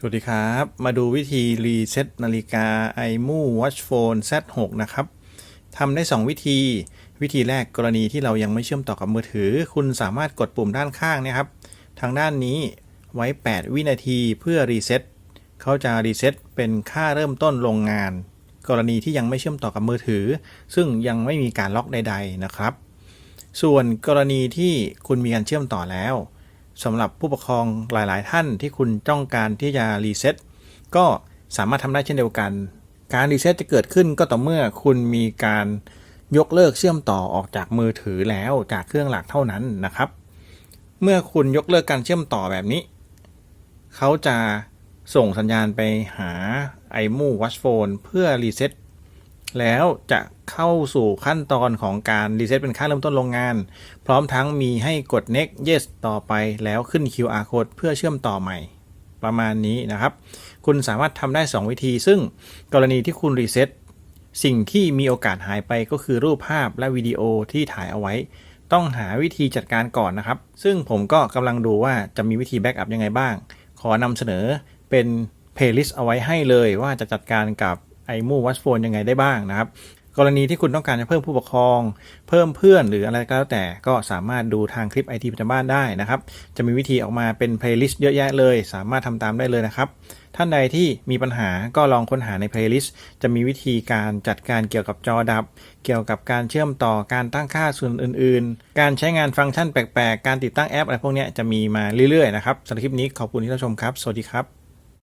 สวัสดีครับ มาดูวิธีรีเซ็ตนาฬิกา iMu Watch Phone Z6 นะครับทำได้ 2 วิธี วิธีแรกกรณีที่เรายังไม่เชื่อมต่อกับมือถือ คุณสามารถกดปุ่มด้านข้างนะครับ ทางด้านนี้ไว้ 8 วินาทีเพื่อรีเซ็ตเขาจะรีเซ็ตเป็นค่าเริ่มต้นโรงงาน กรณีที่ยังไม่เชื่อมต่อกับมือถือ ซึ่งยังไม่มีการล็อกใด ๆนะครับ ส่วนกรณีที่คุณมีการเชื่อมต่อแล้ว สำหรับผู้ปกครองหลาย ๆ ท่านที่คุณต้องการที่จะรีเซ็ตก็สามารถทำได้เช่นเดียวกัน การรีเซ็ตจะเกิดขึ้นก็ต่อเมื่อคุณมีการยกเลิกเชื่อมต่อออกจากมือถือแล้วจากเครื่องหลักเท่านั้นนะครับ เมื่อคุณยกเลิกการเชื่อมต่อแบบนี้ เขาจะส่งสัญญาณไปหา iMu Watch Phone เพื่อรีเซ็ต แล้วจะเข้าสู่ขั้นตอนของการรีเซ็ตเป็นค่าเริ่มต้นโรงงาน พร้อมทั้งมีให้กด next yes ต่อไปแล้วขึ้น QR code เพื่อเชื่อมต่อใหม่ ประมาณนี้นะครับ คุณสามารถทำได้ 2 วิธี ซึ่งกรณีที่คุณรีเซ็ตสิ่งที่มีโอกาสหายไปก็คือรูปภาพและวิดีโอที่ถ่ายเอาไว้ ต้องหาวิธีจัดการก่อนนะครับ ซึ่งผมก็กำลังดูว่าจะมีวิธีแบ็กอัพยังไงบ้าง ขอนำเสนอเป็น playlist เอาไว้ให้เลยว่าจะจัดการกับ iMu Watch Phone ยังไงได้บ้างนะครับ กรณีที่คุณต้องการจะเพิ่มผู้ปกครอง เพิ่มเพื่อนหรืออะไรก็แล้วแต่ก็สามารถดูทางคลิป IT ประจำบ้านได้นะครับ จะมีวิธีออกมาเป็น playlist เยอะแยะเลย สามารถทำตามได้เลยนะครับ ท่านใดที่มีปัญหาก็ลองค้นหาใน playlist จะมีวิธีการจัดการเกี่ยวกับจอดับ เกี่ยวกับการเชื่อมต่อการตั้งค่าส่วนอื่น ๆ การใช้งานฟังก์ชันแปลก ๆ การติดตั้งแอปอะไรพวกนี้จะมีมาเรื่อยๆนะครับสำหรับคลิปนี้ขอบคุณที่รับชมครับ สวัสดีครับ